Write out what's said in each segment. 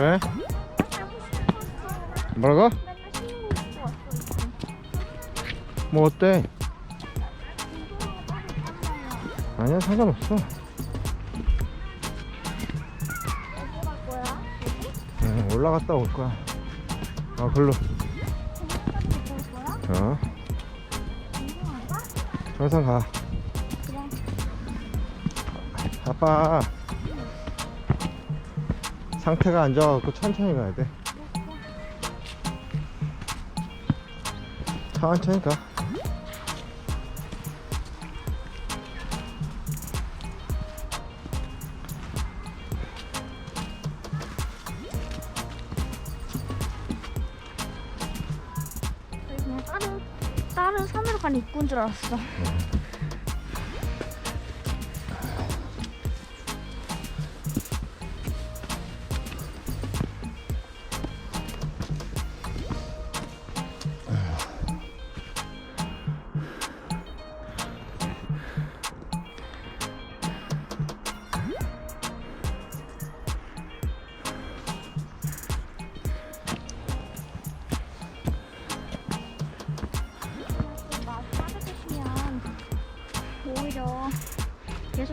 왜? 뭐라고? 뭐 어때? 아니야 상관없어? 응, 올라갔다 올 거야 아 글로? 어? 항상 가. 아빠 상태가 안 좋아갖고 천천히 가야 돼. 천천히 가. 저희 그냥 다른 다른 산으로 간 입구인 줄 알았어.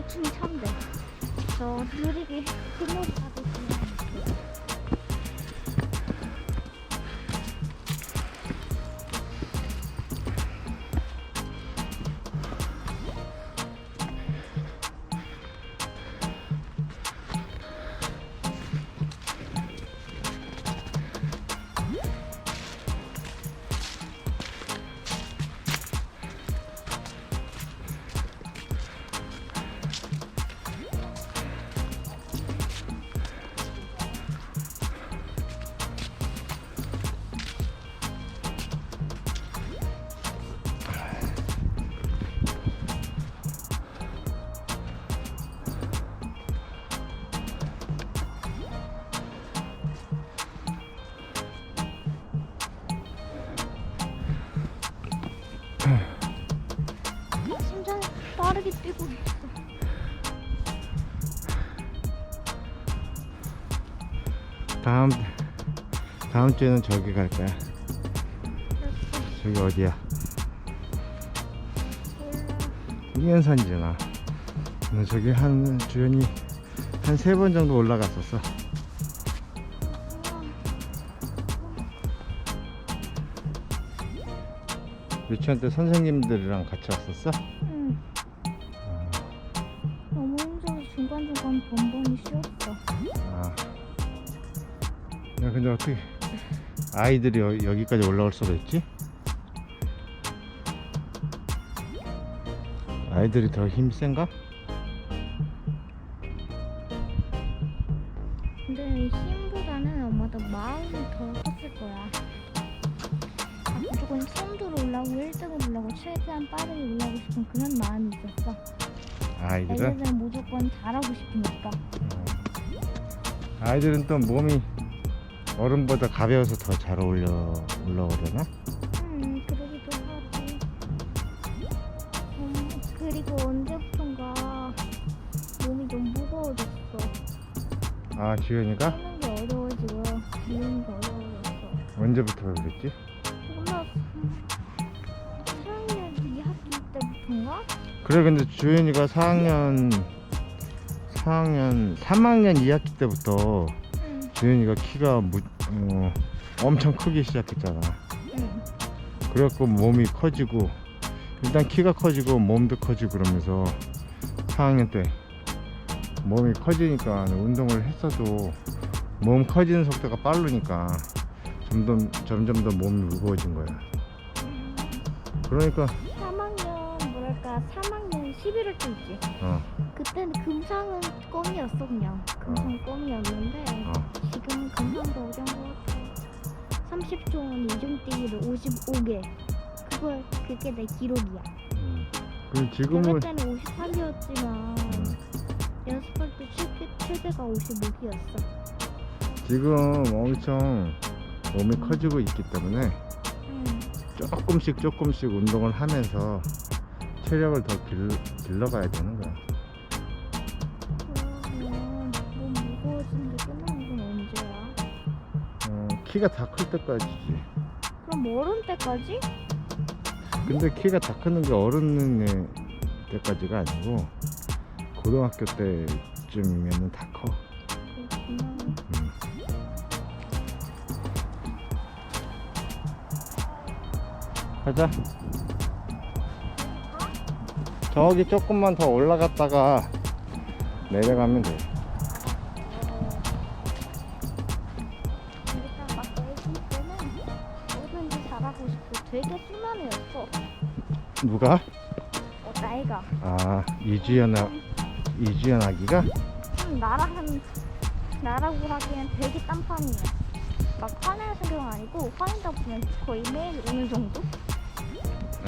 숨이 찬대. 저 느리게 흐르는 받으 있어. 다음 다음 주에는 저기 갈 거야 저기 어디야 몰라. 이연산이잖아 너 저기 한 주연이 한 세 번 정도 올라갔었어 유치원 때 선생님들이랑 같이 왔었어? 응. 중간중간 번번이 쉬었어. 아. 야 근데 어떻게 아이들이 여, 여기까지 올라올 수가 있지? 아이들이 더 힘이 센가? 근데 힘보다는 엄마도 마음이 더 컸을 거야. 아, 무조건 선두로 올라오고 1등으로 올라오고 최대한 빠르게 올라오고 싶은 그런 마음이 있었어. 아이들은? 애들은 무조건 잘하고 싶으니까. 어. 아이들은 또 몸이 어른보다 가벼워서 더잘 올려 올라오려나? 음, 그러기도 하고. 음, 그리고 언제부턴가 몸이 좀 무거워졌어. 아 지현이가 뛰는 게 어려워지고 달리는 게 어려워졌어. 언제부터 그랬지? 그래 근데 주현이가 4학년 4학년 3학년 2학기 때부터 응, 주현이가 키가 무, 어, 엄청 크기 시작했잖아. 응. 그래갖고 몸이 커지고 일단 키가 커지고 몸도 커지고 그러면서 4학년 때 몸이 커지니까 운동을 했어도 몸 커지는 속도가 빠르니까 점점 점점 더 몸이 무거워진 거야. 그러니까 3학년 뭐랄까 3학년 11월 때 있지. 어, 그때는 금상은 껌이었어 그냥. 금상 껌이었는데 어. 지금은 금상도 어려운 것 같아. 30초 이중뛰기를 55개. 그거 그게 내 기록이야. 음. 내가 지금은 때는 53이었지만 음, 연습할 때 최대, 최대가 55기였어. 지금 엄청 몸이 커지고 있기 때문에 응. 조금씩 조금씩 운동을 하면서 체력을 더 길, 길러가야 되는 거야. 그러면 몸 무거워진 게 끝나는 건 언제야? 키가 다 클 때까지지. 그럼 어른 때까지? 근데 키가 다 크는 게 어른의 때까지가 아니고 고등학교 때쯤이면은 다 커. 그렇구나. 음. 가자. 저기 조금만 더 올라갔다가 내려가면 돼. 일단 막 애기 때는 뭐든지 잘하고 싶고 되게 순한애였어. 누가? 어, 나이가. 아 이주연 아 이주연 아기가? 음, 나랑 나라고 하기엔 되게 딴판이야. 막 화내는 성격은 아니고 화낸다 보면 거의 매일 우는 정도?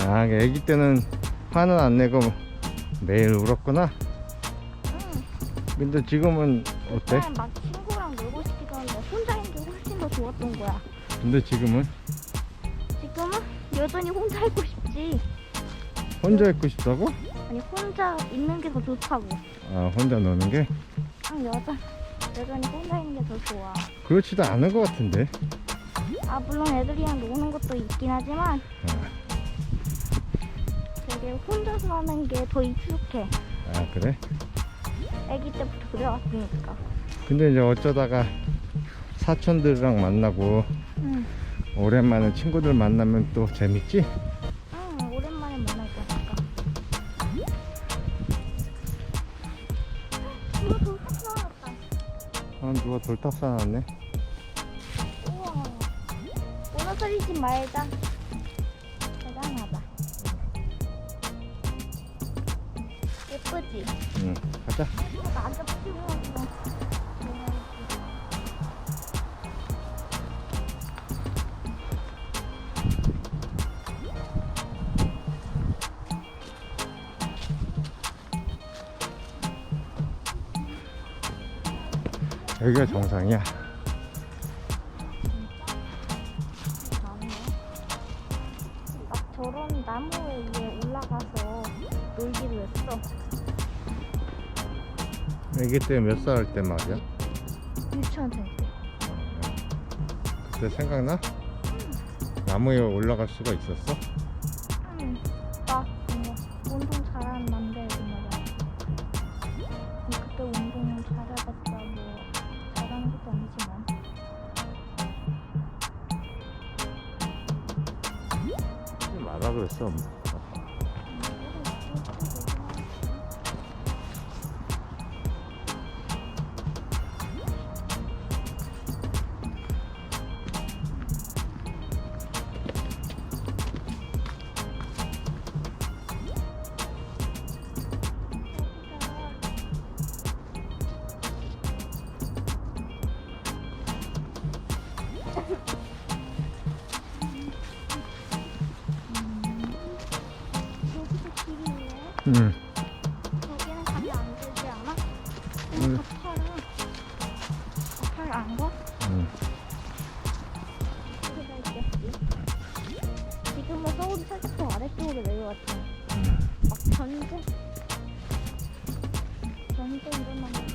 아 아기 때는 화는 안 내고 매일 울었구나. 응. 근데 지금은 어때? 일단 막 친구랑 놀고 싶기도 한데 혼자 있는 게 훨씬 더 좋았던 거야. 근데 지금은 지금은 여전히 혼자 있고 싶지. 혼자 있고 싶다고? 아니 혼자 있는 게 더 좋다고. 아 혼자 노는 게 응, 여전 여전히 혼자 있는 게 더 좋아. 그렇지도 않은 것 같은데. 아 물론 애들이랑 노는 것도 있긴 하지만 아, 되게 혼자서 하는 게 더 익숙해. 아 그래? 아기 때부터 그래왔으니까. 근데 이제 어쩌다가 사촌들이랑 만나고 응. 오랜만에 친구들 만나면 또 재밌지? 응, 오랜만에 만날 거니까. 이거 돌 샀어왔다. 아 누가 돌탑 쌓아놨네 우와. 무너뜨리지 말자. 응 가자 나도 피부가 여기가 정상이야 막 저런 나무 위에 올라가서 놀기로 했어. 애기 때 몇살할때 말이야? 유치원 될 때. 그때 생각나? 나무에 올라갈 수가 있었어? 응. 막 뭔가 운동 잘하는 말이야. 근데 그때 운동 잘해봤자 뭐 잘하는 것도 아니지만. 하지 말라 그랬어 응. 여기는 감이 안 들지 않아? 응. 응. 가파라. 가파라 안 가? 응. 여기가 있겠지. 지금은 서울 탈출 아래쪽으로 내려왔지. 막 전쟁. 전쟁 이런 말.